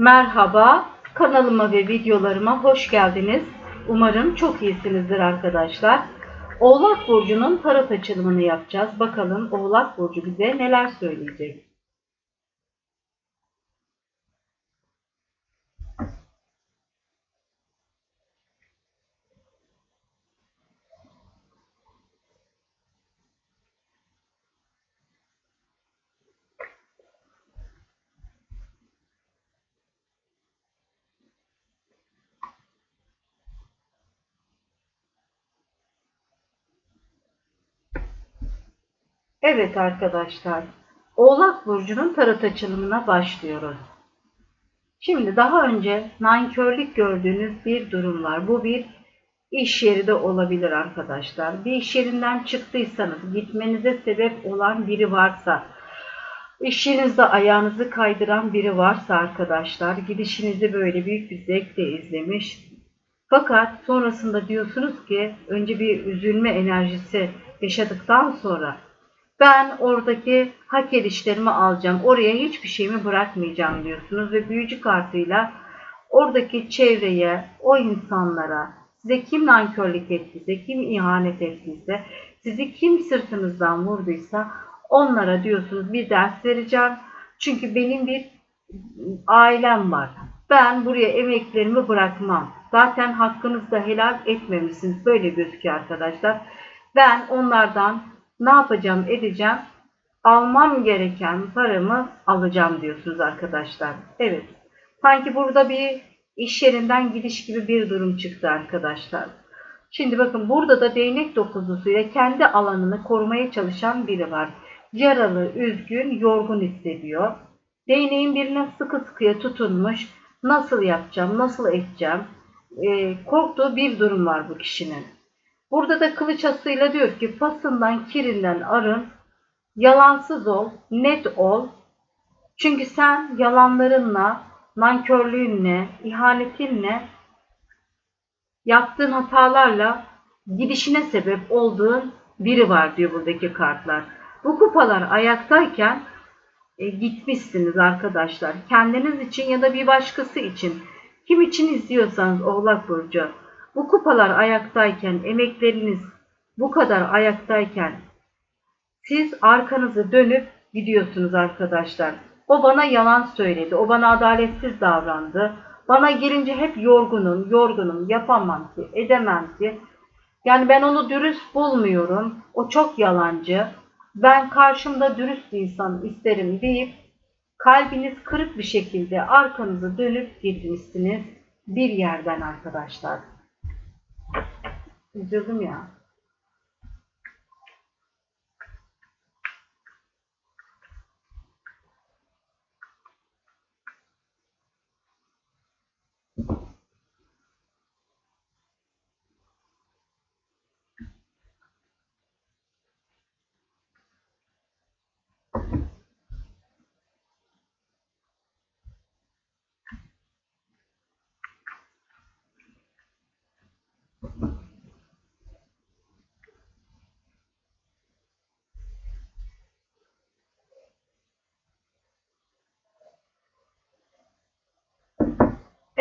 Merhaba, kanalıma ve videolarıma hoş geldiniz. Umarım çok iyisinizdir arkadaşlar. Oğlak Burcu'nun tarot açılımını yapacağız. Bakalım Oğlak Burcu bize neler söyleyecek. Evet arkadaşlar, Oğlak Burcu'nun tarot açılımına başlıyoruz. Şimdi daha önce nankörlük gördüğünüz bir durum var. Bu bir iş yeri de olabilir arkadaşlar. Bir iş yerinden çıktıysanız, gitmenize sebep olan biri varsa, iş yerinizde ayağınızı kaydıran biri varsa arkadaşlar, gidişinizi böyle büyük bir zevkle izlemiş. Fakat sonrasında diyorsunuz ki, önce bir üzülme enerjisi yaşadıktan sonra ben oradaki hak edişlerimi alacağım. Oraya hiçbir şeyimi bırakmayacağım diyorsunuz ve büyücü kartıyla oradaki çevreye, o insanlara, size kim nankörlük ettiyse, kim ihanet ettiyse, sizi kim sırtınızdan vurduysa onlara diyorsunuz bir ders vereceğim. Çünkü benim bir ailem var. Ben buraya emeklerimi bırakmam. Zaten hakkınızda helal etmemişsiniz. Böyle gözüküyor arkadaşlar. Ben onlardan ne yapacağım edeceğim? Almam gereken paramı alacağım diyorsunuz arkadaşlar. Evet. Sanki burada bir iş yerinden gidiş gibi bir durum çıktı arkadaşlar. Şimdi bakın burada da değnek dokuzlusuyla kendi alanını korumaya çalışan biri var. Yaralı, üzgün, yorgun hissediyor. Değneğin birine sıkı sıkıya tutunmuş. Nasıl yapacağım, nasıl edeceğim? Ee, korktuğu bir durum var bu kişinin. Burada da kılıç asıyla diyor ki pasından kirinden arın, yalansız ol, net ol. Çünkü sen yalanlarınla, nankörlüğünle, ihanetinle, yaptığın hatalarla gidişine sebep olduğun biri var diyor buradaki kartlar. Bu kupalar ayaktayken e, gitmişsiniz arkadaşlar. Kendiniz için ya da bir başkası için. Kim için izliyorsanız Oğlak Burcu bu kupalar ayaktayken, emekleriniz bu kadar ayaktayken siz arkanızı dönüp gidiyorsunuz arkadaşlar. O bana yalan söyledi, o bana adaletsiz davrandı. Bana gelince hep yorgunum, yorgunum, yapamam ki, edemem ki. Yani ben onu dürüst bulmuyorum. O çok yalancı. Ben karşımda dürüst bir insan isterim deyip kalbiniz kırık bir şekilde arkanızı dönüp gitmişsiniz bir yerden arkadaşlar. Üzüldüm ya.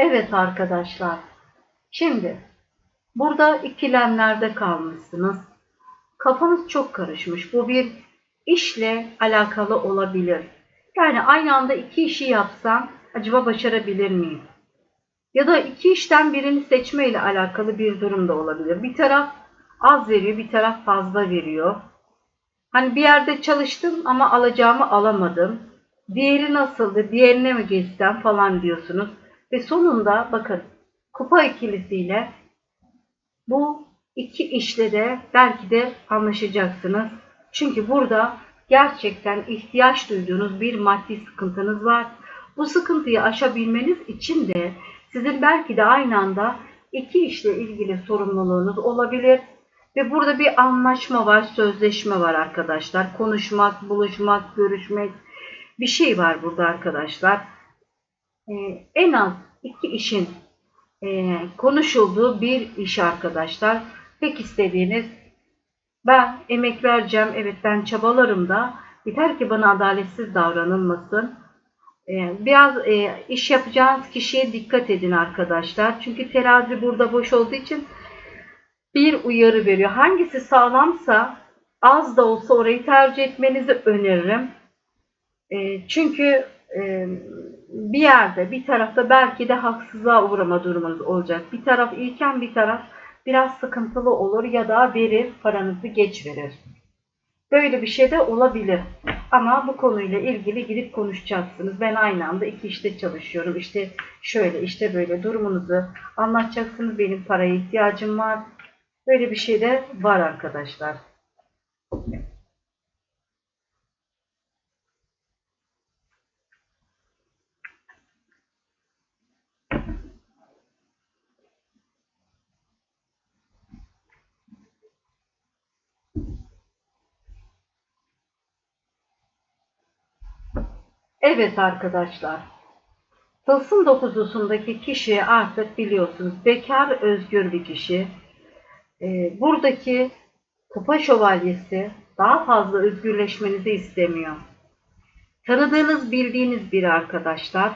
Evet arkadaşlar. Şimdi burada ikilemlerde kalmışsınız. Kafanız çok karışmış. Bu bir işle alakalı olabilir. Yani aynı anda iki işi yapsam acaba başarabilir miyim? Ya da iki işten birini seçme ile alakalı bir durum da olabilir. Bir taraf az veriyor, bir taraf fazla veriyor. Hani bir yerde çalıştım ama alacağımı alamadım. Diğeri nasıldı, diğerine mi geçsem falan diyorsunuz. Ve sonunda bakın kupa ikilisiyle bu iki işle de belki de anlaşacaksınız. Çünkü burada gerçekten ihtiyaç duyduğunuz bir maddi sıkıntınız var. Bu sıkıntıyı aşabilmeniz için de sizin belki de aynı anda iki işle ilgili sorumluluğunuz olabilir. Ve burada bir anlaşma var, sözleşme var arkadaşlar. Konuşmak, buluşmak, görüşmek bir şey var burada arkadaşlar. Ee, en az iki işin e, konuşulduğu bir iş arkadaşlar. Tek istediğiniz ben emek vereceğim, evet ben çabalarım da yeter ki bana adaletsiz davranılmasın. Ee, Biraz e, iş yapacağınız kişiye dikkat edin arkadaşlar. Çünkü terazi burada boş olduğu için bir uyarı veriyor. Hangisi sağlamsa az da olsa orayı tercih etmenizi öneririm. E, çünkü e, bir yerde bir tarafta belki de haksızlığa uğrama durumunuz olacak. Bir taraf iyiken bir taraf biraz sıkıntılı olur ya da verir paranızı geç verir. Böyle bir şey de olabilir. Ama bu konuyla ilgili gidip konuşacaksınız. Ben aynı anda iki işte çalışıyorum. İşte şöyle işte böyle durumunuzu anlatacaksınız. Benim paraya ihtiyacım var. Böyle bir şey de var arkadaşlar. Evet arkadaşlar. Tılsım dokuzusundaki kişi artık biliyorsunuz bekar özgür bir kişi. Ee, buradaki kupa şövalyesi daha fazla özgürleşmenizi istemiyor. Tanıdığınız, bildiğiniz biri arkadaşlar.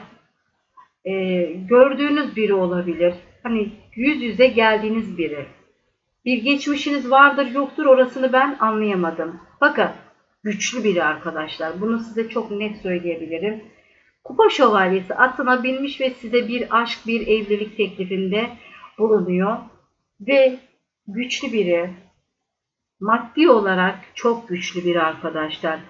Ee, gördüğünüz biri olabilir. Hani yüz yüze geldiğiniz biri. Bir geçmişiniz vardır yoktur orasını ben anlayamadım. Fakat güçlü biri arkadaşlar. Bunu size çok net söyleyebilirim. Kupa şövalyesi atına binmiş ve size bir aşk, bir evlilik teklifinde bulunuyor. Ve güçlü biri, maddi olarak çok güçlü biri arkadaşlar.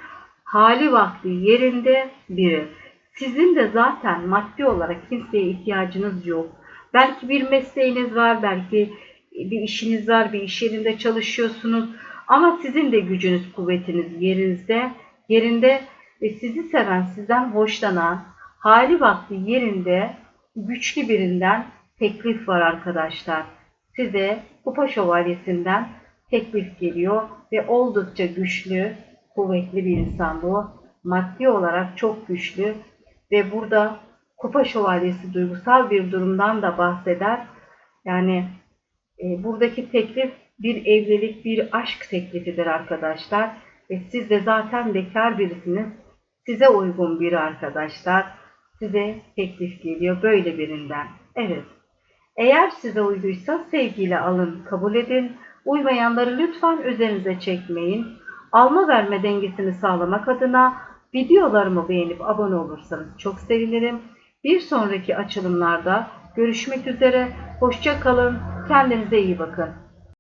Hali vakti yerinde biri. Sizin de zaten maddi olarak kimseye ihtiyacınız yok. Belki bir mesleğiniz var, belki bir işiniz var, bir iş yerinde çalışıyorsunuz. Ama sizin de gücünüz, kuvvetiniz yerinizde, yerinde ve sizi seven, sizden hoşlanan, hali vakti yerinde güçlü birinden teklif var arkadaşlar. Size Kupa Şövalyesi'nden teklif geliyor ve oldukça güçlü, kuvvetli bir insan bu. Maddi olarak çok güçlü ve burada Kupa Şövalyesi duygusal bir durumdan da bahseder. Yani e, buradaki teklif bir evlilik, bir aşk teklifidir arkadaşlar. Ve siz de zaten bekar birisiniz. Size uygun biri arkadaşlar. Size teklif geliyor böyle birinden. Evet. Eğer size uyduysa sevgiyle alın, kabul edin. Uymayanları lütfen üzerinize çekmeyin. Alma verme dengesini sağlamak adına videolarımı beğenip abone olursanız çok sevinirim. Bir sonraki açılımlarda görüşmek üzere. Hoşça kalın. Kendinize iyi bakın.